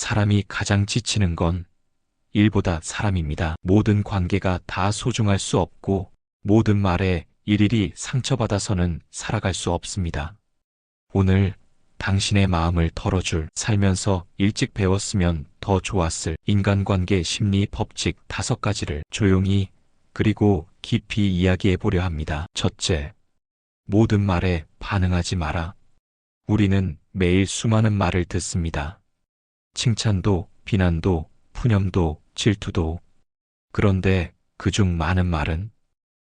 사람이 가장 지치는 건 일보다 사람입니다. 모든 관계가 다 소중할 수 없고 모든 말에 일일이 상처받아서는 살아갈 수 없습니다. 오늘 당신의 마음을 털어줄 살면서 일찍 배웠으면 더 좋았을 인간관계 심리 법칙 다섯 가지를 조용히 그리고 깊이 이야기해 보려 합니다. 첫째, 모든 말에 반응하지 마라. 우리는 매일 수많은 말을 듣습니다. 칭찬도, 비난도, 푸념도, 질투도. 그런데 그중 많은 말은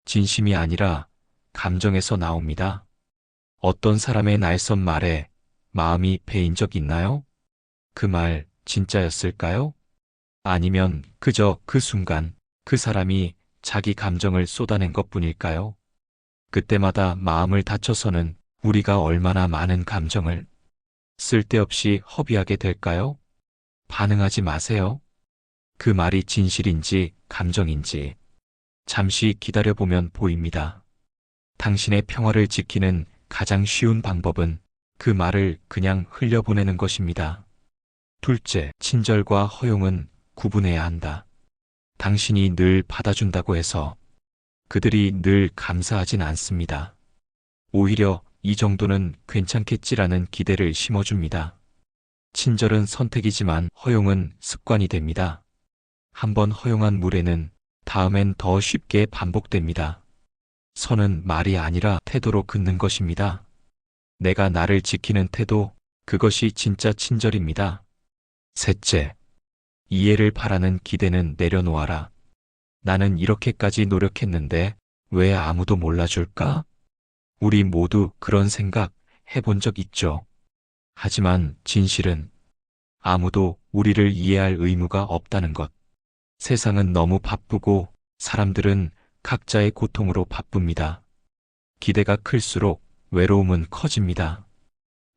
진심이 아니라 감정에서 나옵니다. 어떤 사람의 날선 말에 마음이 베인 적 있나요? 그 말 진짜였을까요? 아니면 그저 그 순간 그 사람이 자기 감정을 쏟아낸 것 뿐일까요? 그때마다 마음을 다쳐서는 우리가 얼마나 많은 감정을 쓸데없이 허비하게 될까요? 반응하지 마세요. 그 말이 진실인지 감정인지 잠시 기다려보면 보입니다. 당신의 평화를 지키는 가장 쉬운 방법은 그 말을 그냥 흘려보내는 것입니다. 둘째, 친절과 허용은 구분해야 한다. 당신이 늘 받아준다고 해서 그들이 늘 감사하진 않습니다. 오히려 이 정도는 괜찮겠지라는 기대를 심어줍니다. 친절은 선택이지만 허용은 습관이 됩니다. 한번 허용한 물에는 다음엔 더 쉽게 반복됩니다. 선은 말이 아니라 태도로 긋는 것입니다. 내가 나를 지키는 태도, 그것이 진짜 친절입니다. 셋째, 이해를 바라는 기대는 내려놓아라. 나는 이렇게까지 노력했는데 왜 아무도 몰라줄까? 우리 모두 그런 생각 해본 적 있죠. 하지만 진실은 아무도 우리를 이해할 의무가 없다는 것. 세상은 너무 바쁘고 사람들은 각자의 고통으로 바쁩니다. 기대가 클수록 외로움은 커집니다.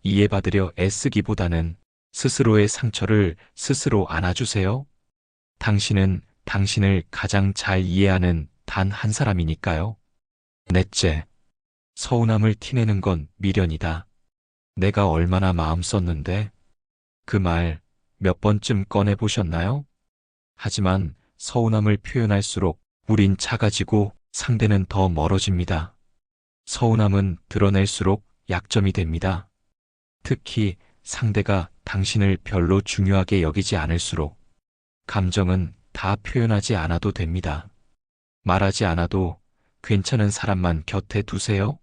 이해받으려 애쓰기보다는 스스로의 상처를 스스로 안아주세요. 당신은 당신을 가장 잘 이해하는 단 한 사람이니까요. 넷째, 서운함을 티내는 건 미련이다. 내가 얼마나 마음 썼는데 그 말 몇 번쯤 꺼내 보셨나요? 하지만 서운함을 표현할수록 우린 작아지고 상대는 더 멀어집니다. 서운함은 드러낼수록 약점이 됩니다. 특히 상대가 당신을 별로 중요하게 여기지 않을수록 감정은 다 표현하지 않아도 됩니다. 말하지 않아도 괜찮은 사람만 곁에 두세요.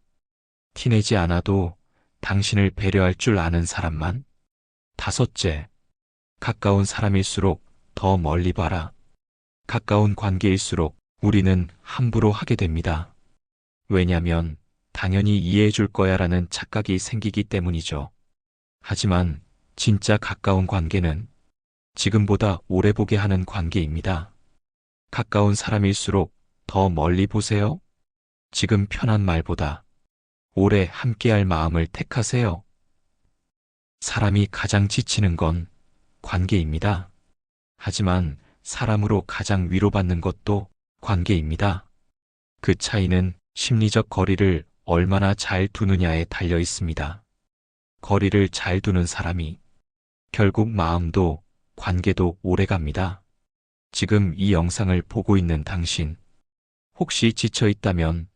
티내지 않아도 당신을 배려할 줄 아는 사람만. 다섯째, 가까운 사람일수록 더 멀리 봐라. 가까운 관계일수록 우리는 함부로 하게 됩니다. 왜냐면 당연히 이해해 줄 거야 라는 착각이 생기기 때문이죠. 하지만 진짜 가까운 관계는 지금보다 오래 보게 하는 관계입니다. 가까운 사람일수록 더 멀리 보세요. 지금 편한 말보다 오래 함께할 마음을 택하세요. 사람이 가장 지치는 건 관계입니다. 하지만 사람으로 가장 위로받는 것도 관계입니다. 그 차이는 심리적 거리를 얼마나 잘 두느냐에 달려 있습니다. 거리를 잘 두는 사람이 결국 마음도 관계도 오래 갑니다. 지금 이 영상을 보고 있는 당신, 혹시 지쳐 있다면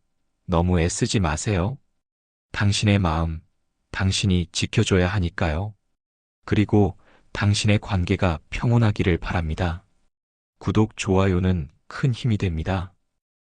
너무 애쓰지 마세요. 당신의 마음, 당신이 지켜줘야 하니까요. 그리고 당신의 관계가 평온하기를 바랍니다. 구독, 좋아요는 큰 힘이 됩니다.